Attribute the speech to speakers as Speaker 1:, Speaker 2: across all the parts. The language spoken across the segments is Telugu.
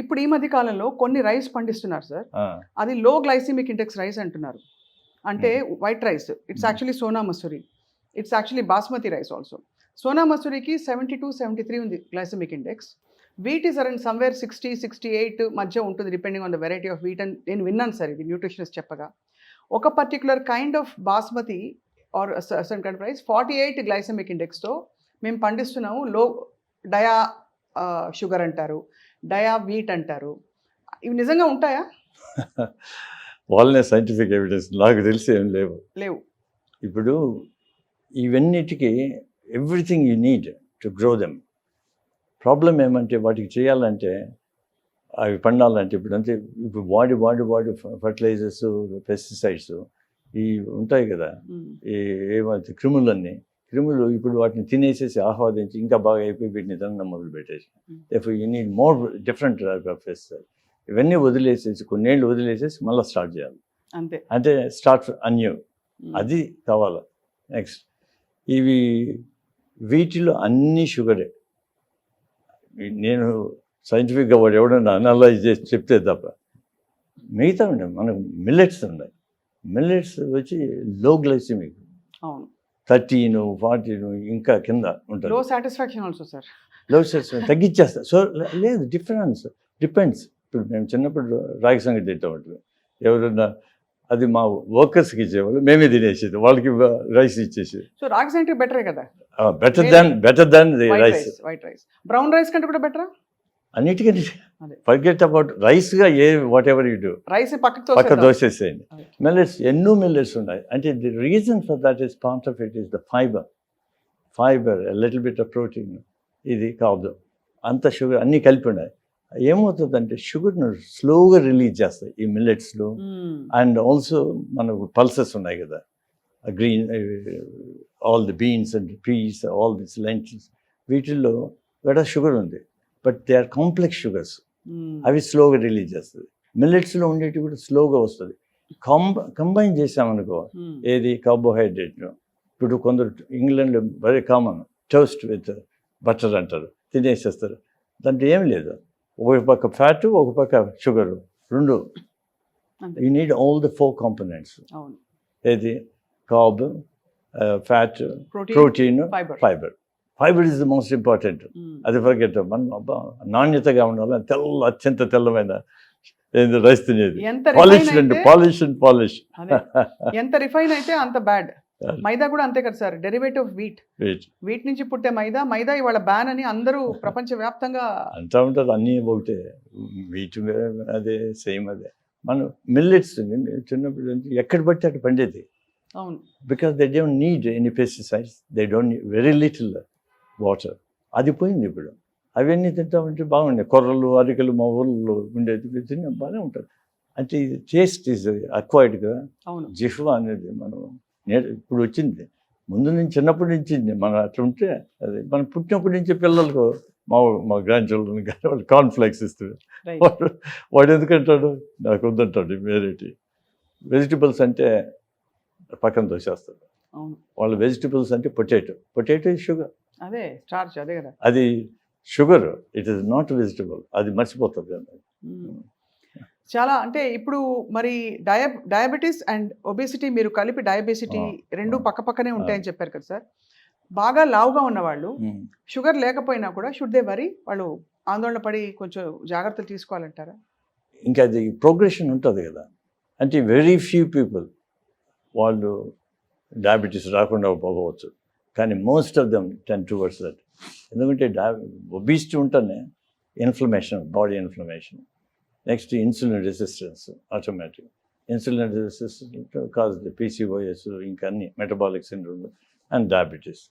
Speaker 1: ఇప్పుడు ఈ మధ్య కాలంలో కొన్ని రైస్ పండిస్తున్నారు సార్. అది లో గ్లైసిమిక్ ఇండెక్స్ రైస్ అంటున్నారు. అంటే white rice it's. Actually Sona Masuri it's actually basmati rice also Sona మసూరికి seventy two seventy three ఉంది glycemic index wheat is around somewhere sixty sixty eight మధ్య ఉంటుంది depending on the variety of wheat అని నేను విన్నాను సార్ ఇది న్యూట్రిషనిస్ట్ చెప్పగా. ఒక particular kind of basmati or certain kind rice forty eight glycemic ఇండెక్స్తో మేము పండిస్తున్నాము లో డయా షుగర్ అంటారు. డయా వీట్ అంటారు. ఇవి నిజంగా ఉంటాయా?
Speaker 2: వాళ్ళనే సైంటిఫిక్ ఎవిడెన్స్ నాకు తెలిసి ఏం లేవు.
Speaker 1: లేవు.
Speaker 2: ఇప్పుడు ఇవన్నిటికీ everything you need to grow them problem ఏమంటే వాటికి చేయాలంటే అవి పండాలంటే ఇప్పుడు అంతే. ఇప్పుడు వాడి వాడి వాడి ఫర్టిలైజర్స్ పెస్టిసైడ్స్ ఈ ఉంటాయి కదా. ఈ ఏమైతే క్రిములన్నీ క్రిములు ఇప్పుడు వాటిని తినేసేసి ఆహ్వాదించి ఇంకా బాగా అయిపోయి వీటిని తినడం మొదలు పెట్టేసి. You need more different type of ఇవన్నీ వదిలేసేసి కొన్నేళ్ళు వదిలేసేసి మళ్ళీ స్టార్ట్ చేయాలి.
Speaker 1: అంతే.
Speaker 2: అంటే స్టార్ట్ అన్యూ. అది కావాలి. నెక్స్ట్ ఇవి వీటిలో అన్ని షుగరే నేను సైంటిఫిక్గా వాడు ఎవడన్నా అనలైజ్ చేసి చెప్తే తప్ప. మిగతా ఉండే మనకు మిల్లెట్స్ ఉన్నాయి. మిల్లెట్స్ వచ్చి లో గ్లైసిమిక్
Speaker 1: అవును.
Speaker 2: థర్టీన్ ఫార్టీన్ ఇంకా కింద
Speaker 1: లో
Speaker 2: ఉంటుంది
Speaker 1: సాటిస్ఫాక్షన్ ఆల్సో
Speaker 2: సార్లో సెట్స్ తగ్గించేస్తా సో లేదు డిఫరెన్స్ డిపెండ్స్ ఇప్పుడు మేము చిన్నప్పుడు రాగి సంగతి తింటాం ఎవరన్నా అది మా వర్కర్స్కి ఇచ్చేవాళ్ళు మేమే తినేసేది. వాళ్ళకి రైస్ ఇచ్చేసేది.
Speaker 1: సో రాగి సెంటర్ బెటరే కదా?
Speaker 2: Better than better than rice
Speaker 1: white rice brown rice కంటే కూడా బెటరా
Speaker 2: అన్నిటికంటే
Speaker 1: అదే.
Speaker 2: ఫర్గెట్ అబౌట్ రైస్గా ఏ whatever you do
Speaker 1: rice
Speaker 2: పక్క. దోసేసేయండి. మిల్లెట్స్ ఎన్నో మిల్లెట్స్ ఉన్నాయి. అంటే the reason for that is part of it is the fibre fibre little bit of protein ఇది కాదు. అంత షుగర్ అన్నీ కలిపి ఉన్నాయి. ఏమవుతుందంటే షుగర్ను స్లోగా రిలీజ్ చేస్తాయి ఈ మిల్లెట్స్లో. అండ్ ఆల్సో మనకు పల్సెస్ ఉన్నాయి కదా. Green all the beans and peas all this lentils వీటిల్లో కూడా షుగర్ ఉంది. But they are complex sugars. అవి స్లోగా రిలీజ్ చేస్తుంది. మిల్లెట్స్లో ఉండేవి కూడా స్లోగా వస్తుంది. కంబ కంబైన్ చేసామనుకో
Speaker 1: Hmm.
Speaker 2: ఏది? కార్బోహైడ్రేట్ ఇప్పుడు కొందరు ఇంగ్లాండ్లో very common toast with butter అంటారు. తినేసేస్తారు. దాంట్లో ఏం లేదు. ఒక పక్క ఫ్యాట్ ఒక పక్క షుగరు రెండు. You need all the four components ఏది? Carb fat
Speaker 1: protein fibre
Speaker 2: fibre is the most important. అది ఫర్గెట్ మనం నాణ్యతగా ఉండాలి తెల్ల అత్యంత తెల్లమైన రైస్ తినేది.
Speaker 1: ఎంత
Speaker 2: polish and polish and polish.
Speaker 1: ఎంత రిఫైన్ అయితే అంత బ్యాడ్ మైదా కూడా అంతే కదా సార్ డెరివేటివ్ వీట్ వీట్ నుంచి పుట్టే మైదా మైదా ఇవాళ బ్యాన్ అని అందరూ ప్రపంచ వ్యాప్తంగా
Speaker 2: అంటా ఉంటారు అన్నీ ఒకటే వీటి అదే సేమ్ అదే. మనం మిల్లెట్స్ చిన్నప్పుడు నుంచి ఎక్కడ పడితే అక్కడ పండేది.
Speaker 1: అవును.
Speaker 2: Because they don't need any pesticides they don't very little water. అది పోయింది ఇప్పుడు. అవన్నీ తింటామంటే బాగుండే. కొర్రలు అరికలు మా ఊళ్ళో ఉండేది తిన్న బాగానే ఉంటుంది అంటే ఇది టేస్ట్ ఈజ్ అక్వైర్డ్ కదా. జిహ్వా అనేది మనం నేర్ ఇప్పుడు వచ్చింది. ముందు నుంచి చిన్నప్పటి నుంచి. మనం అట్లా ఉంటే అది మనం పుట్టినప్పటి నుంచి పిల్లలకు మా మా గ్రాండ్ చిల్డ్రన్ కానీ వాళ్ళు కాన్ఫ్లెక్స్ ఇస్తుంది
Speaker 1: రైట్
Speaker 2: వాడు వాడు ఎందుకంటాడు నాకు వద్దంటాడు వేరేటి వెజిటబుల్స్ అంటే పక్కన తోసేస్తాడు.
Speaker 1: అవును.
Speaker 2: వాళ్ళ వెజిటబుల్స్ అంటే పొటాటో. పొటాటో షుగర్
Speaker 1: అదే స్టార్చ్ అదే కదా.
Speaker 2: అది sugar it is not vegetable అది మర్చిపోతుంది.
Speaker 1: చాలా అంటే ఇప్పుడు మరి డయా డయాబెటీస్ అండ్ ఒబేసిటీ మీరు కలిపి డయాబెసిటీ రెండు పక్క పక్కనే ఉంటాయని చెప్పారు కదా సార్. బాగా లావుగా ఉన్నవాళ్ళు షుగర్ లేకపోయినా కూడా షుడ్ దే వరి వాళ్ళు ఆందోళన పడి కొంచెం జాగ్రత్తలు తీసుకోవాలంటారా?
Speaker 2: ఇంకా అది ప్రోగ్రెషన్ ఉంటుంది కదా. అంటే వెరీ ఫ్యూ పీపుల్ వాళ్ళు డయాబెటీస్ రాకుండా పోవచ్చు. కానీ most of them tend towards that ఎందుకంటే డయా ఒబిసిటీ ఉంటేనే inflammation body inflammation next insulin resistance automatic insulin resistance cause PCOS ఇంకా అన్ని metabolic syndrome and diabetes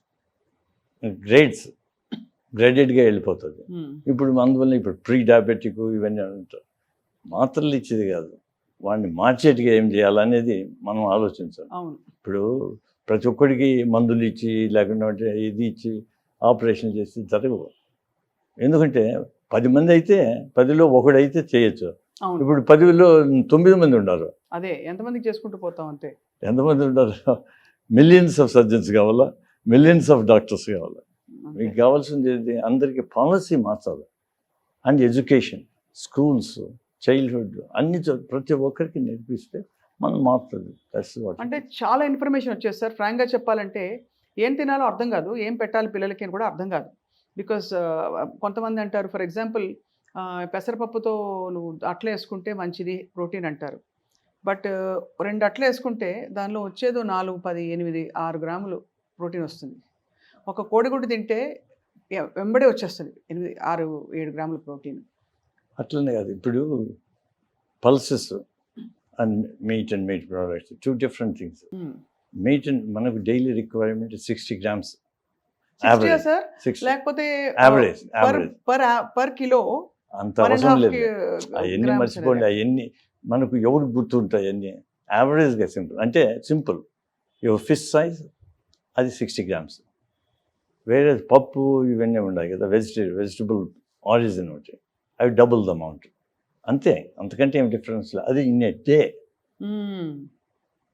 Speaker 2: grades గ్రేడెడ్గా వెళ్ళిపోతుంది. ఇప్పుడు అందువల్ల ఇప్పుడు ప్రీ డయాబెటిక్ ఇవన్నీ ఉంటారు మాత్రలు ఇచ్చేది కాదు. వాడిని మార్చేట్టుగా ఏం చేయాలనేది మనం ఆలోచించాలి. ఇప్పుడు ప్రతి ఒక్కడికి మందులు ఇచ్చి లేకుండా ఉంటే ఇది ఇచ్చి ఆపరేషన్ చేసి జరగవు. ఎందుకంటే పది మంది అయితే పదిలో ఒకడైతే చేయొచ్చు. ఇప్పుడు పదిలో తొమ్మిది మంది ఉన్నారు.
Speaker 1: అదే ఎంతమందికి చేసుకుంటూ పోతాం అంతే.
Speaker 2: ఎంతమంది ఉన్నారు? మిలియన్స్ ఆఫ్ సర్జన్స్ కావాలా? మిలియన్స్ ఆఫ్ డాక్టర్స్ కావాలా. మీకు కావాల్సింది అందరికీ పాలసీ మార్చాలి. అండ్ ఎడ్యుకేషన్ స్కూల్స్ చైల్డ్హుడ్ అన్ని ప్రతి ఒక్కరికి నేర్పిస్తే మనం మారుతుంది
Speaker 1: అంటే చాలా ఇన్ఫర్మేషన్ వచ్చేది సార్ ఫ్రాంక్గా చెప్పాలంటే ఏం తినాలో అర్థం కాదు ఏం పెట్టాలి పిల్లలకి అని కూడా అర్థం కాదు. బికాస్ కొంతమంది అంటారు ఫర్ ఎగ్జాంపుల్ పెసరపప్పుతో నువ్వు అట్ల వేసుకుంటే మంచిది ప్రోటీన్ అంటారు. బట్ రెండు అట్ల వేసుకుంటే దానిలో వచ్చేదో నాలుగు పది ఎనిమిది ఆరు గ్రాములు ప్రోటీన్ వస్తుంది. ఒక కోడిగుడ్డు తింటే వెంబడే వచ్చేస్తుంది ఎనిమిది ఆరు ఏడు గ్రాముల ప్రోటీన్.
Speaker 2: అట్లనే కాదు ఇప్పుడు pulses and meat and meat products two different things meat and మనకు డైలీ రిక్వైర్మెంట్ సిక్స్టీ గ్రామ్స్
Speaker 1: లేకపోతే పర్ కిలో
Speaker 2: అంత అవసరం లేదు. అవన్నీ మర్చిపోండి అవన్నీ మనకు ఎవరు గుర్తుంటాయి అవన్నీ? యావరేజ్గా సింపుల్ అంటే సింపుల్ యువర్ ఫిష్ సైజ్ అది సిక్స్టీ గ్రామ్స్ వేరే పప్పు ఇవన్నీ ఉన్నాయి కదా వెజిటేబుల్ వెజిటబుల్ ఆరిజిన్ ఒకటి. అవి డబుల్ ద అమౌంట్ అంతే అంతకంటే ఏం డిఫరెన్స్ లేదు. అది ఇన్ డే.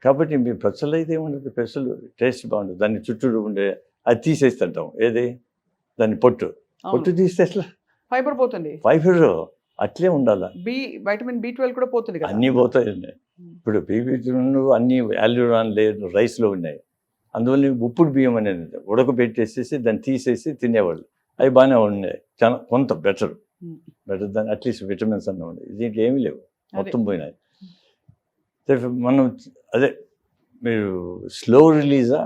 Speaker 2: కాబట్టి మీ పెసలు అయితే ఏముండదు? పెసలు టేస్ట్ బాగుంటుంది. దాన్ని చుట్టూ ఉండే అది తీసేస్తుంటాం. ఏది? దాన్ని పొట్టు. పొట్టు తీస్తే
Speaker 1: ఫైబర్ పోతుంది.
Speaker 2: ఫైబర్ అట్లే ఉండాలి.
Speaker 1: బి వైటమిన్ బి ట్వెల్వ్ కూడా పోతుంది
Speaker 2: అన్నీ పోతాయండి ఇప్పుడు బీపీ అన్ని యాల్యూరాన్ లేదు రైస్లో ఉన్నాయి. అందువల్ల ఉప్పుడు బియ్యం అనేది. ఉడకబెట్టేసేసి దాన్ని తీసేసి తినేవాళ్ళు. అవి బాగానే ఉన్నాయి. చాలా కొంత better. Better than at least vitamins అన్న ఉన్నాయి. దీంట్లో ఏమీ లేవు. మొత్తం పోయినాయి. మనం అదే మీరు స్లో రిలీజా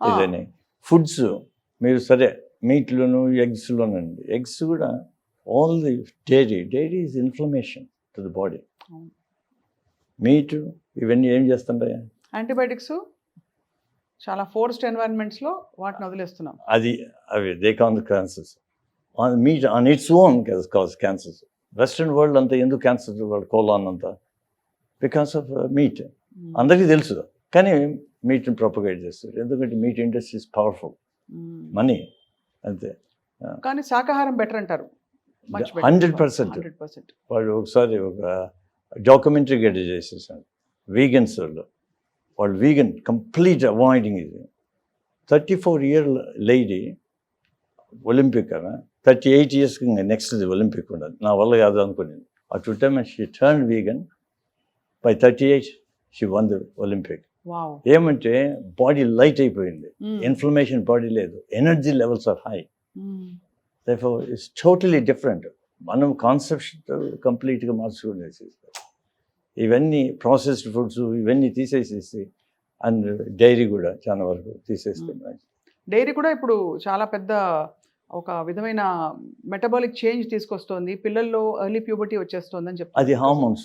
Speaker 2: ఇదని ఫుడ్స్ మీరు సరే మీట్లోను ఎగ్స్లోనండి ఎగ్స్ కూడా all the dairy dairy is inflammation to the body. Meat ఇవన్నీ ఏం చేస్తుంటాయి?
Speaker 1: యాంటీబయాటిక్స్ చాలా ఫోర్స్డ్ ఎన్వైరన్మెంట్స్లో వాటిని వదిలేస్తున్నాం.
Speaker 2: అది అవి they can the cancers meat on its own cause cancers. Western world అంతా ఎందుకు క్యాన్సర్ వాళ్ళు కోలాన్ అంతా? Because of meat.
Speaker 1: Mm.
Speaker 2: అందరికీ తెలుసు. కానీ మీట్ని ప్రొపగేట్ చేస్తారు. ఎందుకంటే meat industry is powerful. Money. అంతే.
Speaker 1: కానీ శాకాహారం బెటర్ అంటారు.
Speaker 2: Hundred percent. వాళ్ళు ఒకసారి ఒక డాక్యుమెంటరీ గడ్డ చేసేసారు. వీగన్స్ వాళ్ళు. వాళ్ళు వీగన్ కంప్లీట్ అవాయిడింగ్ ఇది. Thirty four year lady Olympic కదా థర్టీ ఎయిట్ ఇయర్స్కి ఇంకా నెక్స్ట్ ఒలింపిక్ ఉండదు. నా వల్ల కాదు అనుకునేది. అటు time she turn vegan by thirty eight she won the Olympic ఏమంటే బాడీ లైట్ అయిపోయింది. ఇన్ఫ్లమేషన్ బాడీ లేదు. Energy levels are high it's totally different మనం కాన్సెప్ట్ కంప్లీట్గా మార్చుకునేసి ఇవన్నీ ప్రాసెస్డ్ ఫుడ్స్ ఇవన్నీ తీసేసేసి అండ్ డైరీ కూడా చాలా వరకు తీసేస్తున్నాయి
Speaker 1: డైరీ కూడా ఇప్పుడు చాలా పెద్ద ఒక విధమైన మెటబాలిక్ చేంజ్ తీసుకొస్తోంది. పిల్లల్లో ఎర్లీ ప్యూబర్టీ వచ్చేస్తుంది అని
Speaker 2: అది హార్మోన్స్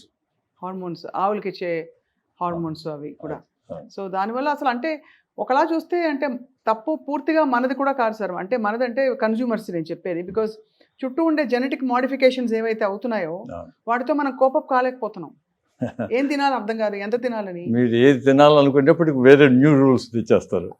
Speaker 1: హార్మోన్స్ ఆవులకి ఇచ్చే హార్మోన్స్ అవి కూడా. సో దానివల్ల అసలు అంటే ఒకలా చూస్తే అంటే తప్పు పూర్తిగా మనది కూడా కాదు సార్. అంటే మనదంటే కన్జ్యూమర్స్ నేను చెప్పేది. బికాజ్ చుట్టూ ఉండే జెనెటిక్ మోడిఫికేషన్స్ ఏవైతే అవుతున్నాయో వాటితో మనం కోపప్ కాలేకపోతున్నాం. ఏం తినాలి అర్థం కాదు. ఎంత తినాలని?
Speaker 2: మీరు ఏది తినాలనుకునేప్పటికి వేరే న్యూ రూల్స్ తెచ్చేస్తారు.